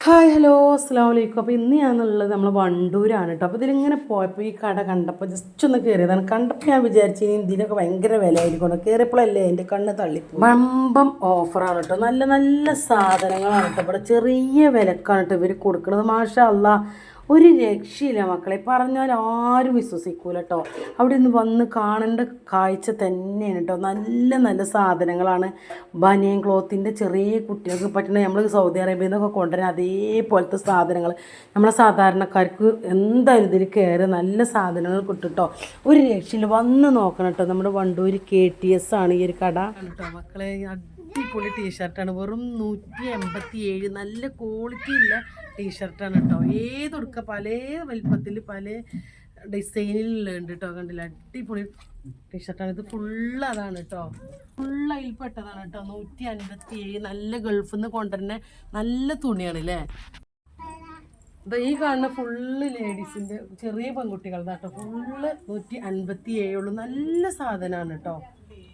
Hi hello അസ്സാം വലൈക്കും അപ്പോൾ ഇന്ന് ഞാനുള്ളത് നമ്മൾ വണ്ടൂരാണ് കേട്ടോ അപ്പോൾ ഇതിലിങ്ങനെ പോയപ്പോൾ ഈ കട കണ്ടപ്പോൾ ജസ്റ്റ് ഒന്ന് കയറിയതാണ് കണ്ടപ്പോൾ ഞാൻ വിചാരിച്ചു ഇനി ഇതിനൊക്കെ ഭയങ്കര വില ആയിരിക്കണം കയറിയപ്പോഴല്ലേ എന്റെ കണ്ണ് തള്ളി വമ്പം ഓഫറാണ് കേട്ടോ നല്ല നല്ല സാധനങ്ങളാണ് കേട്ടോ ഇവിടെ ചെറിയ വിലക്കാണ് കേട്ടോ ഇവർ കൊടുക്കുന്നത് മാഷ അല്ലാ ഒരു രക്ഷയില്ല മക്കളെ. പറഞ്ഞാൽ ആരും വിശ്വസിക്കൂല കേട്ടോ അവിടെ നിന്ന് വന്ന് കാണേണ്ട കാഴ്ച തന്നെയാണ് കേട്ടോ നല്ല നല്ല സാധനങ്ങളാണ്. ബനിയൻ ക്ലോത്തിന്റെ ചെറിയ കുട്ടികൾക്ക് പറ്റുന്ന നമ്മൾ സൗദി അറേബ്യയിൽ നിന്നൊക്കെ കൊണ്ടുവരാൻ അതേപോലത്തെ സാധനങ്ങൾ നമ്മളെ സാധാരണക്കാർക്ക് എന്തായാലും ഇതിൽ കയറി നല്ല സാധനങ്ങൾ കിട്ടും കേട്ടോ ഒരു രക്ഷയിൽ വന്ന് നോക്കണം കേട്ടോ നമ്മുടെ വണ്ടൂർ കെ ടി എസ് ആണ് ഈ ഒരു കട. കേട്ടോ മക്കളെ? അടിപൊളി ടീഷർട്ടാണ് വെറും നൂറ്റി എൺപത്തി ഏഴ് നല്ല ക്വാളിറ്റി ഉള്ള ടീഷർട്ടാണ് കേട്ടോ. ഏതൊടുക്ക പല വലിപ്പത്തിൽ പല ഡിസൈനിലുണ്ട് കേട്ടോ. കണ്ടില്ല? അടിപൊളി ടീഷർട്ടാണ്. ഇത് ഫുള്ള് അതാണ് കേട്ടോ. ഫുള്ള് അതിൽപ്പെട്ടതാണ് കേട്ടോ. നൂറ്റി അൻപത്തി ഏഴ് നല്ല ഗൾഫിൽ നിന്ന് കൊണ്ടുവരുന്ന നല്ല തുണിയാണ് അല്ലേ ഈ കാണുന്ന ഫുള്ള് ലേഡീസിന്റെ ചെറിയ പെൺകുട്ടികളുടെ കേട്ടോ. ഫുള്ള് നൂറ്റി അൻപത്തി ഏഴുള്ളൂ നല്ല സാധനമാണ് കേട്ടോ.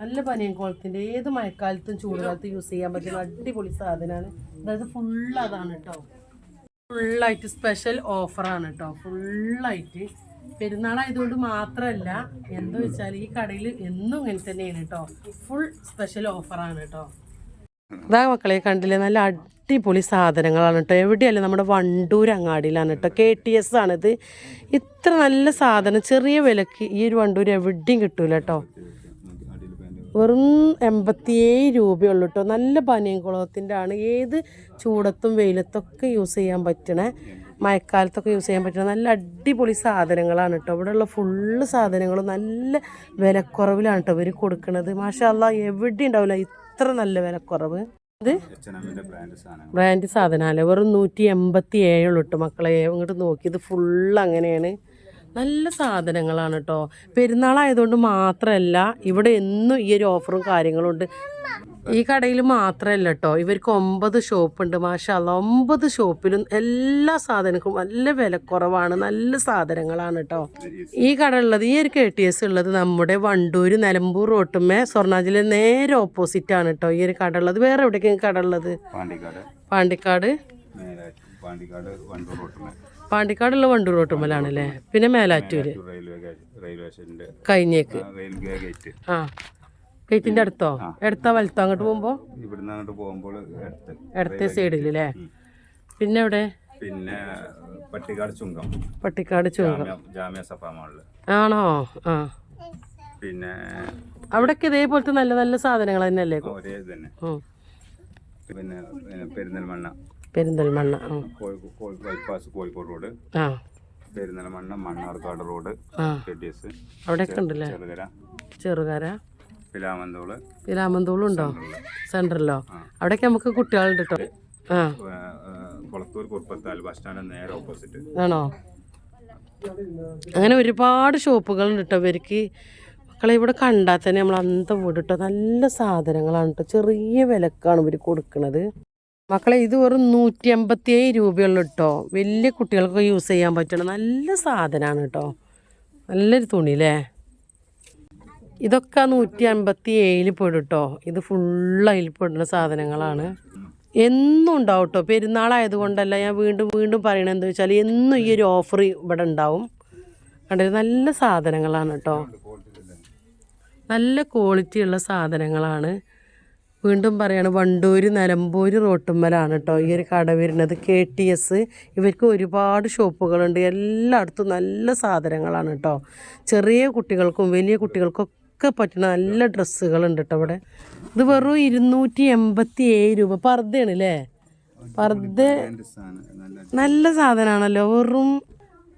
നല്ല പനിയൻ കോളത്തിന്റെ ഏത് മഴക്കാലത്തും ചൂടുകാലത്തും യൂസ് ചെയ്യാൻ പറ്റുന്ന അടിപൊളി സാധനമാണ്. അതായത് ഫുള്ള് അതാണ് കേട്ടോ. ഫുള്ളായിട്ട് സ്പെഷ്യൽ ഓഫറാണ് കേട്ടോ ഫുള്ളായിട്ട്. പെരുന്നാളായതുകൊണ്ട് മാത്രമല്ല എന്താ വെച്ചാൽ ഈ കടയിൽ എന്നും ഇങ്ങനെ തന്നെയാണ് കേട്ടോ ഫുൾ സ്പെഷ്യൽ ഓഫറാണ് കേട്ടോ ഇതാ മക്കളെ കണ്ടില്ലേ? നല്ല അടിപൊളി സാധനങ്ങളാണ് കേട്ടോ എവിടെയല്ല? നമ്മുടെ വണ്ടൂർ അങ്ങാടിയിലാണ് കേട്ടോ കെ ടി എസ് ആണിത്. ഇത്ര നല്ല സാധനം ചെറിയ വിലക്ക് ഈ ഒരു വണ്ടൂർ എവിടെയും കിട്ടൂല കേട്ടോ വെറും എൺപത്തിയേഴ് രൂപയുള്ളൂ കേട്ടോ നല്ല പനിയും കുളത്തിന്റെ ആണ് ഏത് ചൂടത്തും വെയിലത്തൊക്കെ യൂസ് ചെയ്യാൻ പറ്റണേ. മഴക്കാലത്തൊക്കെ യൂസ് ചെയ്യാൻ പറ്റണ. നല്ല അടിപൊളി സാധനങ്ങളാണ് കേട്ടോ ഇവിടെയുള്ള ഫുള്ള് സാധനങ്ങളും നല്ല വിലക്കുറവിലാണ് കേട്ടോ ഇവർ കൊടുക്കുന്നത് മാഷല്ല എവിടെ ഉണ്ടാവില്ല ഇത്ര നല്ല വിലക്കുറവ്. ഇത് ബ്രാൻഡ് സാധനമല്ലേ വെറും നൂറ്റി എൺപത്തി ഏഴുള്ളൂ കേട്ടോ മക്കളെ. ഇങ്ങോട്ട് നോക്കി. ഇത് ഫുള്ള് അങ്ങനെയാണ്. നല്ല സാധനങ്ങളാണ് കേട്ടോ പെരുന്നാളായതുകൊണ്ട് മാത്രമല്ല ഇവിടെ എന്നും ഈ ഒരു ഓഫറും കാര്യങ്ങളും ഉണ്ട്. ഈ കടയിൽ മാത്രമല്ല കേട്ടോ ഇവർക്ക് ഒമ്പത് ഷോപ്പുണ്ട് മാഷാല്ല ഒമ്പത് ഷോപ്പിലും എല്ലാ സാധനങ്ങൾക്കും നല്ല വിലക്കുറവാണ് നല്ല സാധനങ്ങളാണ് കേട്ടോ ഈ കട ഉള്ളത് ഈ ഒരു കെ ടി എസ് ഉള്ളത് നമ്മുടെ വണ്ടൂർ നിലമ്പൂർ റോട്ടുമേ സ്വർണാജിലെ നേരെ ഓപ്പോസിറ്റ് ആണ് കേട്ടോ ഈ ഒരു കട ഉള്ളത്. വേറെ എവിടേക്കാണ് കട ഉള്ളത്? പാണ്ടിക്കാട്. പാണ്ടിക്കാട്. വണ്ടൂർ റോട്ടിലെ പാണ്ടിക്കാടുള്ള വണ്ടൂർ റോട്ടുമ്മലാണല്ലേ പിന്നെ മേലാറ്റൂര്. കഴിഞ്ഞേക്ക്. ആ ഗേറ്റിന്റെ അടുത്തോ? എടുത്താ വലുത്തോ? അങ്ങോട്ട് പോകുമ്പോ? ഇവിടുന്ന് അങ്ങോട്ട് പോകുമ്പോൾ ഇടത്തെ സൈഡിൽ അല്ലേ പിന്നെ എവിടെ? പിന്നെ പട്ടിക്കാട് ചുങ്കം. പട്ടിക്കാട് ചുങ്കം. ജാമ്യ ആണോ? ആ. പിന്നെ അവിടൊക്കെ ഇതേപോലത്തെ നല്ല നല്ല സാധനങ്ങൾ തന്നെയല്ലേ? ഒരേ തന്നെ. പിന്നെ പിന്നെ Perinthalmanna. Perinthalmanna. Bypass Kozhikode road. ആ. പെരിന്തൽമണ്ണ മണ്ണാർക്കാട് റോഡ് അവിടെയൊക്കെ ഉണ്ടല്ലേ? ചെറുകര. പിലാമന്തോൾ. പിലാമന്തോളും ഉണ്ടോ? സെന്ററിലോ അവിടെയൊക്കെ നമുക്ക് കുട്ടികളുണ്ട് കേട്ടോ ആ. ഏ, ഏ, കൊളത്തൂർ കുറുപ്പത്താൽ ബസ് സ്റ്റാൻഡ് നേരെ ഓപ്പോസിറ്റ്. ആണോ? അങ്ങനെ ഒരുപാട് ഷോപ്പുകളുണ്ട് കേട്ടോ ഇവർക്ക് മക്കളെ ഇവിടെ കണ്ടാൽ തന്നെ നമ്മൾ അന്തം വീട് കേട്ടോ നല്ല സാധനങ്ങളാണ് കേട്ടോ ചെറിയ വിലക്കാണ് ഇവർ കൊടുക്കുന്നത് മക്കളെ ഇത് വെറും നൂറ്റി അമ്പത്തി ഏഴ് രൂപയുള്ളൂ കേട്ടോ വലിയ കുട്ടികൾക്ക് യൂസ് ചെയ്യാൻ പറ്റണ നല്ല സാധനമാണ് കേട്ടോ നല്ലൊരു തുണി അല്ലേ ഇതൊക്കെ നൂറ്റി അമ്പത്തി ഏഴിൽ പെടും കേട്ടോ ഇത് ഫുള്ള് അതിൽ പെടുന്ന സാധനങ്ങളാണ്. എന്നും ഉണ്ടാവും കേട്ടോ പെരുന്നാളായതുകൊണ്ടല്ല ഞാൻ വീണ്ടും വീണ്ടും പറയണത് എന്താ വെച്ചാൽ എന്നും ഈ ഒരു ഓഫർ ഇവിടെ ഉണ്ടാവും. കണ്ടത് നല്ല സാധനങ്ങളാണ് കേട്ടോ നല്ല ക്വാളിറ്റിയുള്ള സാധനങ്ങളാണ്. വീണ്ടും പറയാണ് വണ്ടൂര് നിലമ്പൂര് റോട്ടുമ്മലാണ് കേട്ടോ ഈ ഒരു കട വരുന്നത്. കെ ടി എസ് ഇവർക്ക് ഒരുപാട് ഷോപ്പുകളുണ്ട്. എല്ലായിടത്തും നല്ല സാധനങ്ങളാണ് കേട്ടോ ചെറിയ കുട്ടികൾക്കും വലിയ കുട്ടികൾക്കൊക്കെ പറ്റുന്ന നല്ല ഡ്രസ്സുകളുണ്ട് കേട്ടോ ഇവിടെ. ഇത് വെറും ഇരുന്നൂറ്റി എൺപത്തി ഏഴ് രൂപ. പർദ്ദയാണ് അല്ലേ പർദ്ദ നല്ല സാധനമാണല്ലോ. വെറും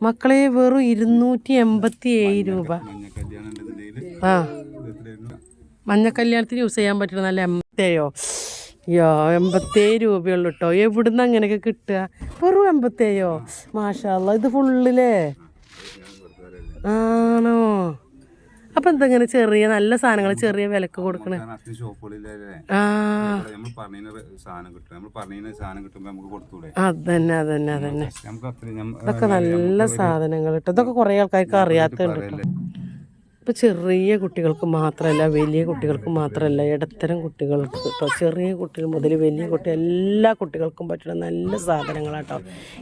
മക്കളെ വെറും ഇരുന്നൂറ്റി എൺപത്തി ഏഴ് രൂപ. ആ. മഞ്ഞ കല്യാണത്തിന് യൂസ് ചെയ്യാൻ പറ്റുന്ന നല്ല എൺപത്തേഴോ? യോ എൺപത്തേഴ് രൂപയുള്ളൂ കേട്ടോ എവിടുന്ന് അങ്ങനെയൊക്കെ കിട്ടുക? വെറും എൺപത്തേഴോ? മാഷാല്ല ഇത് ഫുള്ളിലേ ആണോ? അപ്പം എന്തെങ്ങനെ ചെറിയ നല്ല സാധനങ്ങൾ ചെറിയ വിലക്ക് കൊടുക്കണേ? അതന്നെ അതന്നെ അതന്നെ. ഇതൊക്കെ നല്ല സാധനങ്ങൾ കേട്ടോ ഇതൊക്കെ കുറേ ആൾക്കാർക്ക് അറിയാത്തുണ്ട് കേട്ടോ ഇപ്പോൾ ചെറിയ കുട്ടികൾക്ക് മാത്രമല്ല വലിയ കുട്ടികൾക്ക് മാത്രമല്ല ഇടത്തരം കുട്ടികൾക്ക് ഇപ്പോൾ ചെറിയ കുട്ടികൾ മുതൽ വലിയ കുട്ടി എല്ലാ കുട്ടികൾക്കും പറ്റുന്ന നല്ല സാധനങ്ങളാട്ടോ.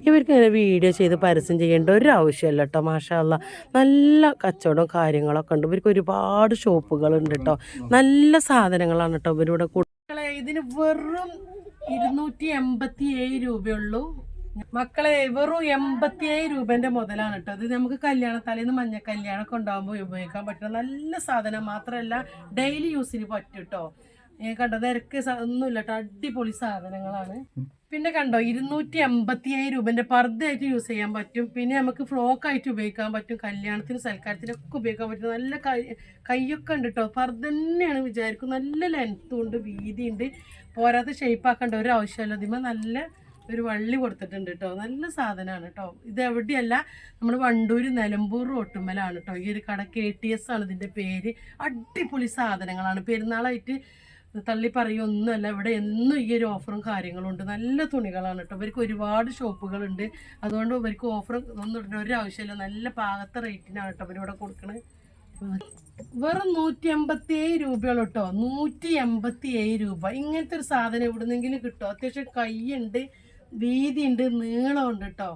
ഇവർക്ക് ഇങ്ങനെ വീഡിയോ ചെയ്ത് പരസ്യം ചെയ്യേണ്ട ഒരു ആവശ്യമില്ല കേട്ടോ മാഷാല്ല നല്ല കച്ചവടം കാര്യങ്ങളൊക്കെ ഉണ്ട്. ഇവർക്ക് ഒരുപാട് ഷോപ്പുകളുണ്ട് കേട്ടോ നല്ല സാധനങ്ങളാണ് കേട്ടോ ഇവരിവിടെ ഇതിന് വെറും ഇരുന്നൂറ്റി എൺപത്തി ഏഴ് രൂപയുള്ളൂ. മക്കളെ വെറും എൺപത്തി ഏഴ് രൂപന്റെ മുതലാണ് കേട്ടോ ഇത് നമുക്ക് കല്യാണ തലേന്ന് മഞ്ഞ കല്യാണമൊക്കെ ഉണ്ടാകുമ്പോൾ ഉപയോഗിക്കാൻ പറ്റുന്ന നല്ല സാധനം മാത്രമല്ല ഡെയിലി യൂസിന് പറ്റും കേട്ടോ ഞാൻ കണ്ടോ? നിരക്ക് ഒന്നുമില്ല കേട്ടോ അടിപൊളി സാധനങ്ങളാണ്. പിന്നെ കണ്ടോ? ഇരുന്നൂറ്റി എൺപത്തി ഏഴ് രൂപന്റെ പർദ്ദയായിട്ട് യൂസ് ചെയ്യാൻ പറ്റും. പിന്നെ നമുക്ക് ഫ്രോക്ക് ആയിട്ട് ഉപയോഗിക്കാൻ പറ്റും. കല്യാണത്തിന് സൽക്കാരത്തിനൊക്കെ ഉപയോഗിക്കാൻ പറ്റും. നല്ല കൈ കൈയൊക്കെ ഉണ്ട് കേട്ടോ പർദ്ദ തന്നെയാണ് വിചാരിക്കും. നല്ല ലെങ്ത്തും ഉണ്ട് വീതിയുണ്ട്. പോരാതെ ഷേപ്പ് ആക്കേണ്ട. ഒരു ആവശ്യമില്ല. ഇതിമ നല്ല ഒരു വള്ളി കൊടുത്തിട്ടുണ്ട് കേട്ടോ നല്ല സാധനമാണ് കേട്ടോ ഇത് എവിടെയല്ല നമ്മൾ വണ്ടൂർ നിലമ്പൂർ റോട്ടുമ്മലാണ് കേട്ടോ ഈ ഒരു കട കെ ടി എസ് ആണ് ഇതിന്റെ പേര്. അടിപൊളി സാധനങ്ങളാണ്. പെരുന്നാളായിട്ട് തള്ളി പറയൊന്നുമല്ല ഇവിടെ എന്നും ഈ ഒരു ഓഫറും കാര്യങ്ങളും ഉണ്ട്. നല്ല തുണികളാണ് കേട്ടോ ഇവർക്ക് ഒരുപാട് ഷോപ്പുകളുണ്ട് അതുകൊണ്ട് ഇവർക്ക് ഓഫർ ഒന്നും ഇടേണ്ട ഒരു ആവശ്യമില്ല. നല്ല പാകത്തെ റേറ്റിനാണ് കേട്ടോ ഇവരിവിടെ കൊടുക്കണത് വെറും നൂറ്റി എൺപത്തി ഏഴ് രൂപയുള്ളൂ കേട്ടോ നൂറ്റി എൺപത്തി ഏഴ് രൂപ. ഇങ്ങനത്തെ ഒരു സാധനം എവിടുന്നെങ്കിലും കിട്ടും. അത്യാവശ്യം കൈയുണ്ട് വീതിയുണ്ട് നീളമുണ്ട് കേട്ടോ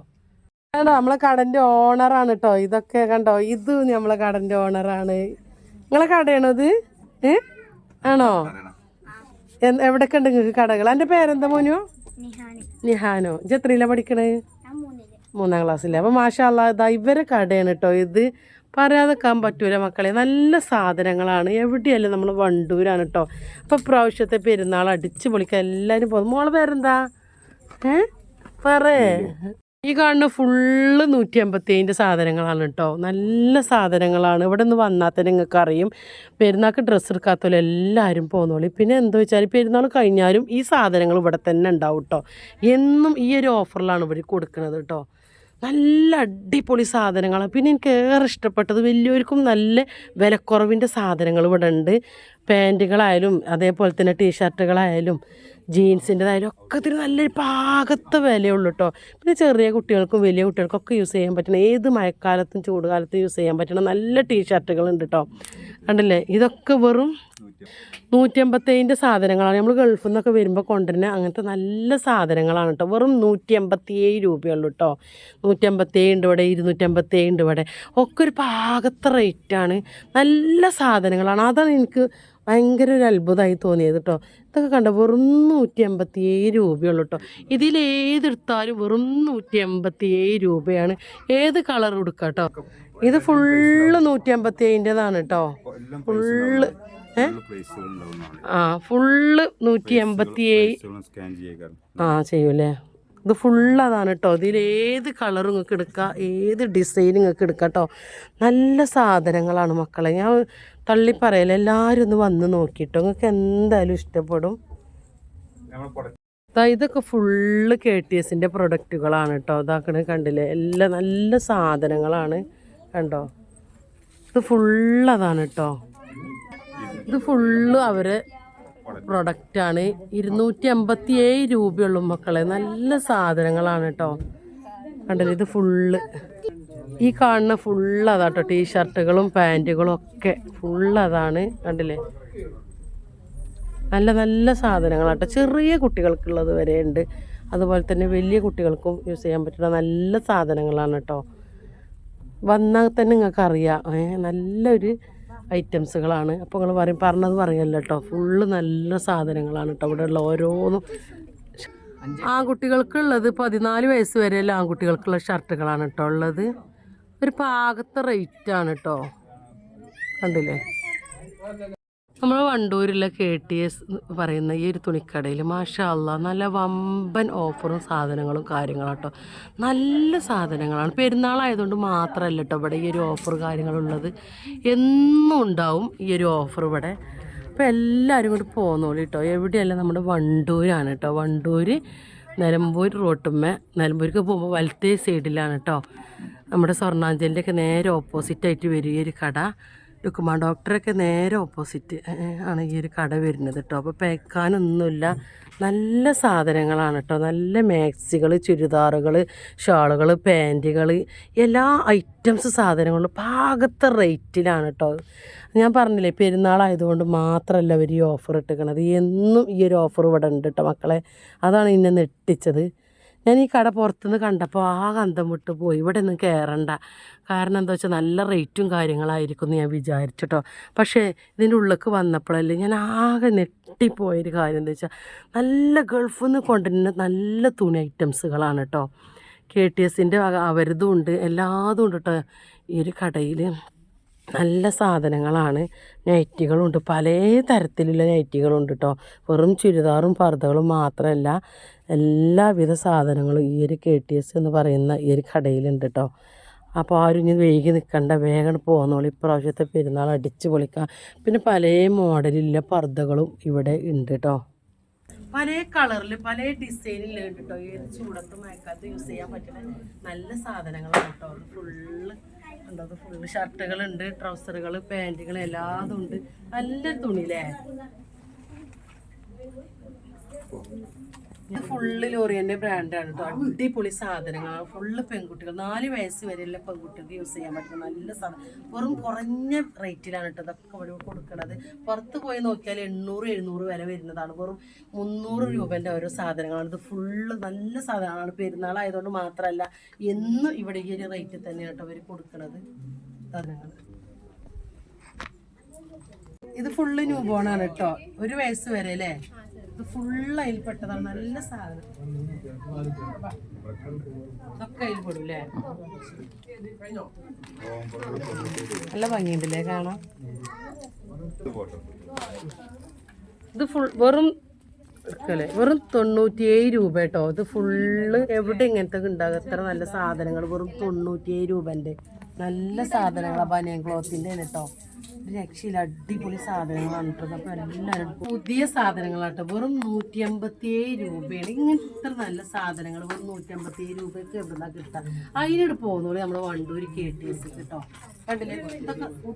നമ്മളെ കടന്റെ ഓണറാണ് കേട്ടോ ഇതൊക്കെ കണ്ടോ? ഇത് നമ്മളെ കടന്റെ ഓണറാണ് നിങ്ങളെ കടയാണത് ഏ? ആണോ? എവിടൊക്കെ ഉണ്ട് നിങ്ങൾക്ക് കടകൾ? എന്റെ പേരെന്താ മോനു? നിഹാന്. നിഹാനോ. ഇത് എത്രയിലാ പഠിക്കണേ? മൂന്നാം ക്ലാസ്സിലെ. അപ്പോൾ മാഷാ അല്ലാ ഇതാ ഇവരെ കടയാണ് കേട്ടോ ഇത്. പറയാതെക്കാൻ പറ്റൂല മക്കളെ. നല്ല സാധനങ്ങളാണ്. എവിടെയല്ല നമ്മൾ വണ്ടൂരാണ് കേട്ടോ അപ്പോൾ പ്രാവശ്യത്തെ പെരുന്നാൾ അടിച്ചു പൊളിക്കാൻ എല്ലാവരും പോകും. മോളെ പേരെന്താ? ഏ? പറയേ ഈ കാണുന്ന ഫുള്ള് നൂറ്റി അമ്പത്തേഴിന്റെ സാധനങ്ങളാണ് കേട്ടോ നല്ല സാധനങ്ങളാണ്. ഇവിടെ നിന്ന് വന്നാൽ തന്നെ നിങ്ങൾക്ക് അറിയും പെരുന്നാൾക്ക് ഡ്രസ്സ് എടുക്കാത്തവരും എല്ലാവരും പോന്നോളി. പിന്നെ എന്താ വെച്ചാൽ പെരുന്നാൾ കഴിഞ്ഞാലും ഈ സാധനങ്ങൾ ഇവിടെ തന്നെ ഉണ്ടാവും കേട്ടോ എന്നും ഈ ഒരു ഓഫറിലാണ് ഇവർ കൊടുക്കുന്നത് കേട്ടോ നല്ല അടിപൊളി സാധനങ്ങളാണ് പിന്നെ എനിക്ക് ഏറെ ഇഷ്ടപ്പെട്ടത് വലിയവർക്കും നല്ല വിലക്കുറവിന്റെ സാധനങ്ങൾ ഇവിടെ ഉണ്ട്. പാന്റുകളായാലും അതേപോലെ തന്നെ ടീഷർട്ടുകളായാലും ജീൻസിന്റെതായാലും ഒക്കെ ഇതിന് നല്ലൊരു പാകത്തെ വിലയുള്ളൂ കേട്ടോ പിന്നെ ചെറിയ കുട്ടികൾക്കും വലിയ കുട്ടികൾക്കൊക്കെ യൂസ് ചെയ്യാൻ പറ്റുന്ന ഏത് മഴക്കാലത്തും ചൂടുകാലത്തും യൂസ് ചെയ്യാൻ പറ്റുന്ന നല്ല ടീഷർട്ടുകളുണ്ട് കേട്ടോ കണ്ടില്ലേ? ഇതൊക്കെ വെറും നൂറ്റിയമ്പത്തേഴിന്റെ സാധനങ്ങളാണ്. നമ്മൾ ഗൾഫിൽ നിന്നൊക്കെ വരുമ്പോൾ കൊണ്ടുവരുന്ന അങ്ങനത്തെ നല്ല സാധനങ്ങളാണ് കേട്ടോ വെറും നൂറ്റി അമ്പത്തിയേഴ് രൂപയുള്ളൂ കേട്ടോ നൂറ്റമ്പത്തേഴ് ഉണ്ട് ഇവിടെ ഇരുന്നൂറ്റമ്പത്തേഴ് ഉണ്ട് ഇവിടെ. ഒക്കെ ഒരു പാകത്തെ റേറ്റാണ് നല്ല സാധനങ്ങളാണ്. അതാണ് എനിക്ക് ഭയങ്കര ഒരു അത്ഭുതമായി തോന്നിയത് കേട്ടോ ഇതൊക്കെ കണ്ടോ വെറും നൂറ്റി അമ്പത്തി ഏഴ് രൂപയുള്ളൂ കേട്ടോ ഇതിലേതെടുത്താലും വെറും നൂറ്റി എൺപത്തി ഏഴ് രൂപയാണ്. ഏത് കളർ എടുക്കുക കേട്ടോ ഇത് ഫുള്ള് നൂറ്റി അമ്പത്തി ഏഴിന്റെതാണ് കേട്ടോ ഫുള്ള് ആ ഫുള്ള് നൂറ്റി അമ്പത്തി ഏഴ് ആ ചെയ്യൂലേ? ഇത് ഫുള്ള് അതാണ് കേട്ടോ ഇതിൽ ഏത് കളർ നിങ്ങൾക്ക് എടുക്കുക ഏത് ഡിസൈൻ നിങ്ങൾക്ക് എടുക്കാം കേട്ടോ നല്ല സാധനങ്ങളാണ് മക്കളെ. ഞാൻ തള്ളി പറയല എല്ലാവരും ഒന്ന് വന്ന് നോക്കിട്ടോ. നിങ്ങൾക്ക് എന്തായാലും ഇഷ്ടപ്പെടും. ഇതൊക്കെ ഫുള്ള് കെ ടി എസിന്റെ പ്രൊഡക്റ്റുകളാണ് കേട്ടോ ഇതാക്കണ കണ്ടില്ലേ? എല്ലാം നല്ല സാധനങ്ങളാണ്. കണ്ടോ? ഇത് ഫുള്ള് അതാണ് കേട്ടോ ഇത് ഫുള്ള് അവരെ പ്രൊഡക്റ്റാണ് ഇരുന്നൂറ്റി അമ്പത്തി ഏഴ് രൂപയുള്ളൂ മക്കളെ. നല്ല സാധനങ്ങളാണ് കേട്ടോ കണ്ടില്ലേ? ഇത് ഫുള്ള് ഈ കാണുന്ന ഫുൾ അതാട്ടോ ടീഷർട്ടുകളും പാന്റുകളും ഒക്കെ ഫുള്ള് അതാണ്. കണ്ടില്ലേ? നല്ല നല്ല സാധനങ്ങളാട്ടോ. ചെറിയ കുട്ടികൾക്കുള്ളത് വരെ ഉണ്ട്. അതുപോലെ തന്നെ വലിയ കുട്ടികൾക്കും യൂസ് ചെയ്യാൻ പറ്റുന്ന നല്ല സാധനങ്ങളാണ് കേട്ടോ വന്നാൽ തന്നെ നിങ്ങൾക്ക് അറിയാം ഏ നല്ലൊരു ഐറ്റംസുകളാണ്. അപ്പോൾ നിങ്ങൾ പറയും പറഞ്ഞത് പറയല്ലോ കേട്ടോ ഫുള്ള് നല്ല സാധനങ്ങളാണ് കേട്ടോ ഇവിടെ ഉള്ള ഓരോന്നും ആൺകുട്ടികൾക്കുള്ളത് പതിനാല് വയസ്സ് വരെയുള്ള ആൺകുട്ടികൾക്കുള്ള ഷർട്ടുകളാണ് കേട്ടോ ഉള്ളത്. ഒരു പാകത്തെ റേറ്റാണ് കേട്ടോ കണ്ടില്ലേ? നമ്മൾ വണ്ടൂരിലെ കെ ടി എസ് പറയുന്ന ഈ ഒരു തുണിക്കടയിൽ മാഷാ അല്ലാ നല്ല വമ്പൻ ഓഫറും സാധനങ്ങളും കാര്യങ്ങളും കേട്ടോ നല്ല സാധനങ്ങളാണ്. പെരുന്നാളായതുകൊണ്ട് മാത്രമല്ല കേട്ടോ ഇവിടെ ഈ ഒരു ഓഫർ കാര്യങ്ങളുള്ളത്. എന്നും ഉണ്ടാവും ഈ ഒരു ഓഫർ ഇവിടെ. അപ്പോൾ എല്ലാവരും കൂടി പോകുന്നോളൂ കേട്ടോ എവിടെയല്ല നമ്മുടെ വണ്ടൂരാണ് കേട്ടോ വണ്ടൂർ നിലമ്പൂർ റോട്ടുമ്മ നിലമ്പൂർക്ക് പോകുമ്പോൾ വലത്തേ സൈഡിലാണ് കേട്ടോ നമ്മുടെ സ്വർണാഞ്ചലിന്റെ ഒക്കെ നേരെ ഓപ്പോസിറ്റായിട്ട് വരും ഈ ഒരു കട. ലുക്കുമാ ഡോക്ടറൊക്കെ നേരെ ഓപ്പോസിറ്റ് ആണ് ഈ ഒരു കട വരുന്നത് കേട്ടോ. അപ്പോൾ പേക്കാനൊന്നുമില്ല. നല്ല സാധനങ്ങളാണ് കേട്ടോ. നല്ല മാക്സികൾ ചുരിദാറുകൾ ഷാളുകൾ പാന്റുകൾ എല്ലാ ഐറ്റംസ് സാധനങ്ങളും പാകത്തെ റേറ്റിലാണ് കേട്ടോ. ഞാൻ പറഞ്ഞില്ലേ പെരുന്നാളായതുകൊണ്ട് മാത്രമല്ല അവർ ഈ ഓഫർ ഇട്ടിക്കണത്. എന്നും ഈ ഒരു ഓഫർ ഇവിടെ ഉണ്ട് കേട്ടോ മക്കളെ. അതാണ് എന്നെ നെട്ടിച്ചത് ഞാൻ ഈ കട പുറത്തുനിന്ന് കണ്ടപ്പോൾ ആ കന്തം വിട്ട് പോയി. ഇവിടെ ഒന്നും കയറണ്ട കാരണം എന്താ വെച്ചാൽ നല്ല റേറ്റും കാര്യങ്ങളായിരിക്കും എന്ന് ഞാൻ വിചാരിച്ചിട്ടോ. പക്ഷേ ഇതിന്റെ ഉള്ളിലേക്ക് വന്നപ്പോഴല്ലേ ഞാൻ ആകെ നെട്ടിപ്പോയൊരു കാര്യം എന്താ വെച്ചാൽ നല്ല ഗൾഫിൽ നിന്ന് കൊണ്ടുവരുന്ന നല്ല തുണി ഐറ്റംസുകളാണ് കേട്ടോ കെ ടി എസിന്റെ അവരതും ഉണ്ട് എല്ലാതും ഉണ്ട് കേട്ടോ ഈ ഒരു കടയിൽ നല്ല സാധനങ്ങളാണ്. നൈറ്റികളുണ്ട് പല തരത്തിലുള്ള നൈറ്റികളുണ്ട് കേട്ടോ വെറും ചുരിദാറും പർദ്ദകളും മാത്രമല്ല എല്ലാവിധ സാധനങ്ങളും ഈ ഒരു കെ ടി എസ് എന്ന് പറയുന്ന ഈ ഒരു കടയിലുണ്ട് കേട്ടോ അപ്പോൾ ആരും ഇനി വൈകി നിൽക്കണ്ട വേഗം പോകുന്നോളൂ ഇപ്രാവശ്യത്തെ പെരുന്നാൾ അടിച്ചു പൊളിക്കാം. പിന്നെ പല മോഡലിലെ പർദ്ദകളും ഇവിടെ ഉണ്ട് കേട്ടോ പല കളറിൽ പല ഡിസൈനിൽ കേട്ടോ ഏത് ചൂടത്ത് മയക്കാത്ത യൂസ് ചെയ്യാൻ പറ്റുന്ന നല്ല സാധനങ്ങളാണ് കേട്ടോ അത് ഫുള്ള് ഉണ്ടോ ഫുള്ള് ഷർട്ടുകളുണ്ട് ട്രൗസറുകൾ പാന്റുകൾ എല്ലാതും ഉണ്ട് നല്ല തുണിയില്ലേ ഇത് ഫുള്ള് ലോറിയന്റെ ബ്രാൻഡാണ് കേട്ടോ അടിപൊളി സാധനങ്ങളാണ് ഫുള്ള് പെൺകുട്ടികൾ. നാല് വയസ്സ് വരെയുള്ള പെൺകുട്ടികൾക്ക് യൂസ് ചെയ്യാൻ പറ്റുന്ന നല്ല സാധനം. വെറും കുറഞ്ഞ റേറ്റിലാണ് കേട്ടോ ഇതൊക്കെ ഇവിടെ കൊടുക്കുന്നത് പുറത്ത് പോയി നോക്കിയാൽ എണ്ണൂറ് എഴുന്നൂറ് വില വരുന്നതാണ്. വെറും മുന്നൂറ് രൂപേന്റെ ഓരോ സാധനങ്ങളാണ്. ഇത് ഫുള്ള് നല്ല സാധനങ്ങളാണ്. പെരുന്നാളായതുകൊണ്ട് മാത്രമല്ല എന്നും ഇവിടെ ഈ ഒരു റേറ്റിൽ തന്നെയാണ് കേട്ടോ അവർ കൊടുക്കുന്നത് സാധനങ്ങൾ ഇത് ഫുള്ള് ന്യൂ ബോൺ ആണ് കേട്ടോ ഒരു വയസ്സ് വരെ അല്ലേ? ഇത് ഫുള്ള് അതിൽപ്പെട്ടതാണ് നല്ല സാധനം. ഒക്കെ അതിൽ പെടും അല്ലേ നല്ല ഭംഗിയുണ്ടല്ലേ കാണാം ഇത് ഫുൾ വെറും എടുക്കല്ലേ? വെറും തൊണ്ണൂറ്റിയേഴ് രൂപ കേട്ടോ. ഇത് ഫുള്ള് എവിടെ ഇങ്ങനത്തെ ഉണ്ടാകും? എത്ര നല്ല സാധനങ്ങൾ. വെറും തൊണ്ണൂറ്റിയേഴ് രൂപന്റെ. നല്ല സാധനങ്ങളാണ് ബനിയൻ ക്ലോത്തിന്റെ കേട്ടോ. രക്ഷയില്ല. അടിപൊളി സാധനങ്ങളാണ് കേട്ടോ. എല്ലാവരും പുതിയ സാധനങ്ങളാട്ടോ. വെറും നൂറ്റി അമ്പത്തിയേഴ് രൂപയാണ്. ഇങ്ങനത്തെ നല്ല സാധനങ്ങൾ വെറും നൂറ്റി അമ്പത്തിയേഴ് രൂപയ്ക്ക് എവിടുന്നാ കിട്ടുക അതിനോട് പോകുന്നോളൂ നമ്മൾ വണ്ടൂർ കെ കേട്ടോ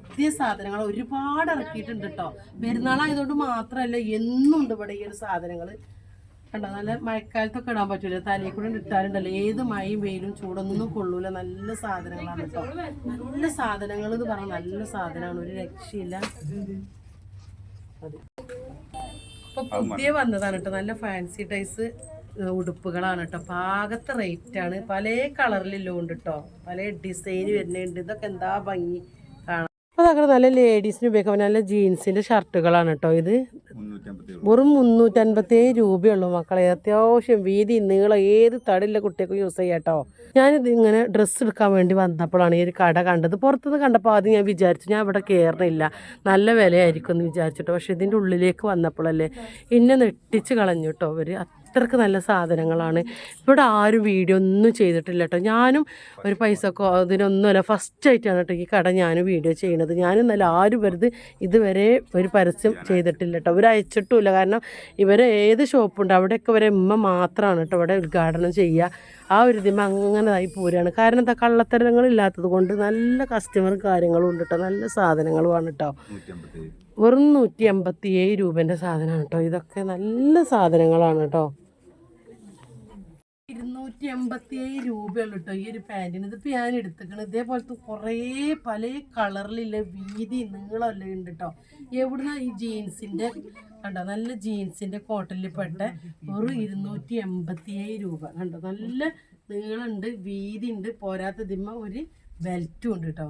പുതിയ സാധനങ്ങൾ ഒരുപാട് ഇറക്കിയിട്ടുണ്ട് കേട്ടോ പെരുന്നാളായതുകൊണ്ട് മാത്രമല്ല എന്നും ഉണ്ട് ഇവിടെ ഈ ഒരു സാധനങ്ങൾ കണ്ടോ? നല്ല മഴക്കാലത്തൊക്കെ ഇടാൻ പറ്റൂല. തലയിൽ കൂടെ ഇട്ടാലുണ്ടല്ലോ. ഏത് മഴയും വെയിലും ചൂടൊന്നും കൊള്ളൂല. നല്ല സാധനങ്ങളാണ് കേട്ടോ. നല്ല സാധനങ്ങൾ എന്ന് പറഞ്ഞാൽ നല്ല സാധനമാണ്. ഒരു രക്ഷയില്ല. ഇപ്പൊ പുതിയ വന്നതാണ് കേട്ടോ. നല്ല ഫാൻസി ടൈസ് ഉടുപ്പുകളാണ് കേട്ടോ. പാകത്തെ റേറ്റ് ആണ് പല കളറിലെല്ലാം ഉണ്ട് കേട്ടോ. പല ഡിസൈൻ വരുന്നുണ്ട്. ഇതൊക്കെ എന്താ ഭംഗി കാണാം അതൊക്കെ നല്ല ലേഡീസിന് ഉപയോഗിക്കാൻ നല്ല ജീൻസിന്റെ ഷർട്ടുകളാണ് കേട്ടോ ഇത്. വെറും മുന്നൂറ്റൻപത്തേഴ് രൂപയുള്ളൂ മക്കളെ. അത്യാവശ്യം വീതി നീളം ഏത് തടില്ല കുട്ടികൾക്ക് യൂസ് ചെയ്യാം കേട്ടോ ഞാനിത് ഇങ്ങനെ ഡ്രസ്സ് എടുക്കാൻ വേണ്ടി വന്നപ്പോഴാണ് ഈ ഒരു കട കണ്ടത്. പുറത്തുനിന്ന് കണ്ടപ്പോൾ ആദ്യം ഞാൻ വിചാരിച്ചു ഞാൻ ഇവിടെ കയറണില്ല നല്ല വിലയായിരിക്കും എന്ന് വിചാരിച്ചിട്ടോ. പക്ഷെ ഇതിന്റെ ഉള്ളിലേക്ക് വന്നപ്പോഴല്ലേ എന്നെ നെട്ടിച്ച് കളഞ്ഞു കേട്ടോ അവർ അത്രയ്ക്ക് നല്ല സാധനങ്ങളാണ്. ഇവിടെ ആരും വീഡിയോ ഒന്നും ചെയ്തിട്ടില്ല കേട്ടോ ഞാനും ഒരു പൈസക്കോ അതിനൊന്നുമല്ല ഫസ്റ്റ് ആയിട്ടാണ് കേട്ടോ ഈ കട ഞാനും വീഡിയോ ചെയ്യണത് ഞാനും നല്ല ആരും വെറുതെ ഇതുവരെ ഒരു പരസ്യം ചെയ്തിട്ടില്ല കേട്ടോ അവർ അയച്ചിട്ടുമില്ല കാരണം ഇവരെ ഏത് ഷോപ്പുണ്ട് അവിടെയൊക്കെ ഇവരെ ഉമ്മ മാത്രമാണ് കേട്ടോ ഇവിടെ ഉദ്ഘാടനം ചെയ്യുക. ആ ഒരു ഇതിമ അങ്ങനെ ആയി പോരാണ്. കാരണം എന്താ കള്ളത്തരങ്ങളില്ലാത്തത് കൊണ്ട് നല്ല കസ്റ്റമറും കാര്യങ്ങളും ഉണ്ട് കേട്ടോ. നല്ല സാധനങ്ങളുമാണ് കേട്ടോ. വെറും നൂറ്റി എൺപത്തി ഏഴ് രൂപേന്റെ സാധനമാണ് കേട്ടോ. ഇതൊക്കെ നല്ല സാധനങ്ങളാണ് കേട്ടോ. ഇരുന്നൂറ്റി എൺപത്തി ഏഴ് രൂപയുള്ളൂ കേട്ടോ ഈ ഒരു പാന്റിന് ഇതിപ്പോൾ ഞാൻ എടുത്തേക്കണത് ഇതേപോലത്തെ കുറേ പല കളറിലുള്ള വീതി നീളമെല്ലാം ഉണ്ട് കേട്ടോ എവിടുന്ന ഈ ജീൻസിന്റെ കണ്ടോ നല്ല ജീൻസിന്റെ കോട്ടണിൽ പെട്ട ഒരു ഇരുന്നൂറ്റി എൺപത്തി ഏഴ് രൂപ. കണ്ടോ നല്ല നീളമുണ്ട് വീതി ഉണ്ട് പോരാത്ത ദിമ്മ ഒരു ബെൽറ്റും ഉണ്ട് കേട്ടോ